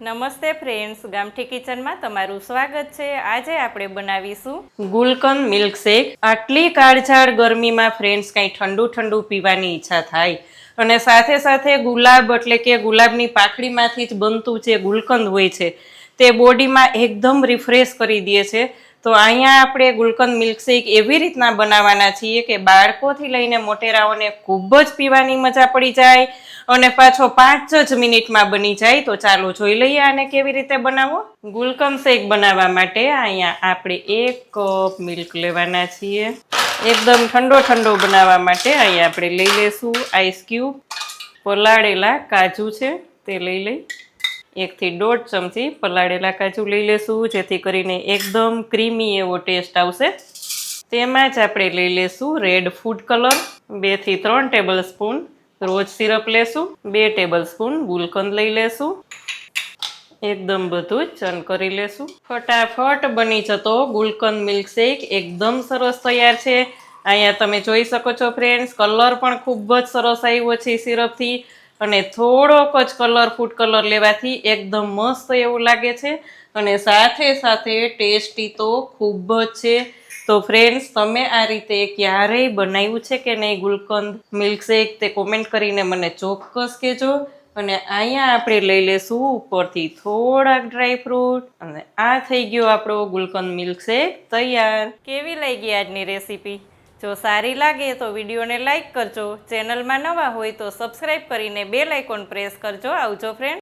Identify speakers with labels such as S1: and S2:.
S1: નમસ્તે ફ્રેન્ડ્સ, ગામઠી કિચનમાં તમારું સ્વાગત છે. આજે આપણે બનાવીશું ગુલકંદ મિલ્કશેક. આટલી કાળઝાળ ગરમીમાં ફ્રેન્ડ્સ કંઈ ઠંડુ ઠંડુ પીવાની ઈચ્છા થાય. અને સાથે સાથે ગુલાબ એટલે કે ગુલાબની પાખડીમાંથી જ બનતું જે ગુલકંદ હોય છે, તે બોડીમાં એકદમ રિફ્રેશ કરી દે છે. તો અહીંયા આપણે ગુલકંદ મિલ્કશેક એવી રીતના બનાવવાના છીએ કે બાળકોથી લઈને મોટેરાઓને ખૂબ જ પીવાની મજા પડી જાય. અને પાછો પાંચ જ મિનિટમાં બની જાય તો ચાલો જોઈ લઈએ આને કેવી રીતે બનાવો ગુલકમ શેક બનાવવા માટે અહીંયા આપણે એક કપ મિલ્ક લેવાના છીએ. એકદમ ઠંડો ઠંડો બનાવવા માટે અહીંયા આપણે લઈ લેશું આઈસ ક્યુબ પલાળેલા કાજુ છે તે લઈ લઈ. એકથી દોઢ ચમચી પલાળેલા કાજુ લઈ લેશું, જેથી કરીને એકદમ ક્રીમી એવો ટેસ્ટ આવશે. તેમાં જ આપણે લઈ લેશું રેડ ફૂડ કલર બેથી ત્રણ ટેબલ સ્પૂન રોજ સિરપ લેશું, બે ટેબલ સ્પૂન ગુલકંદ લઈ લેશું, એકદમ બધું ચન કરી લેશું. ફટાફટ બની જતો ગુલકંદ મિલ્કશેક એકદમ સરસ તૈયાર છે. અહીંયા તમે જોઈ શકો છો ફ્રેન્ડ્સ, કલર પણ ખૂબ જ સરસ આવ્યો છે સિરપથી. અને થોડોક જ કલર, ફૂડ કલર લેવાથી એકદમ મસ્ત એવું લાગે છે. અને સાથે સાથે ટેસ્ટી તો ખૂબ જ છે. તો ફ્રેન્ડ્સ તમે આ રીતે ક્યારેય બનાવ્યું છે કે નહીં? ગુલકંદ મિલ્કશેક તે કોમેન્ટ કરીને મને ચોક્કસ કહેજો. અને અહીંયા આપણે લઈ લેશું ઉપરથી થોડાક ડ્રાય ફ્રૂટ અને આ થઈ ગયો આપણો ગુલકંદ મિલ્કશેક તૈયાર. કેવી લાગી આજની રેસીપી જો સારી લાગે તો વિડીયોને લાઇક કરજો. ચેનલમાં નવા હોય તો સબસ્ક્રાઈબ કરીને બેલ આઇકોન પ્રેસ કરજો. આવજો ફ્રેન્ડ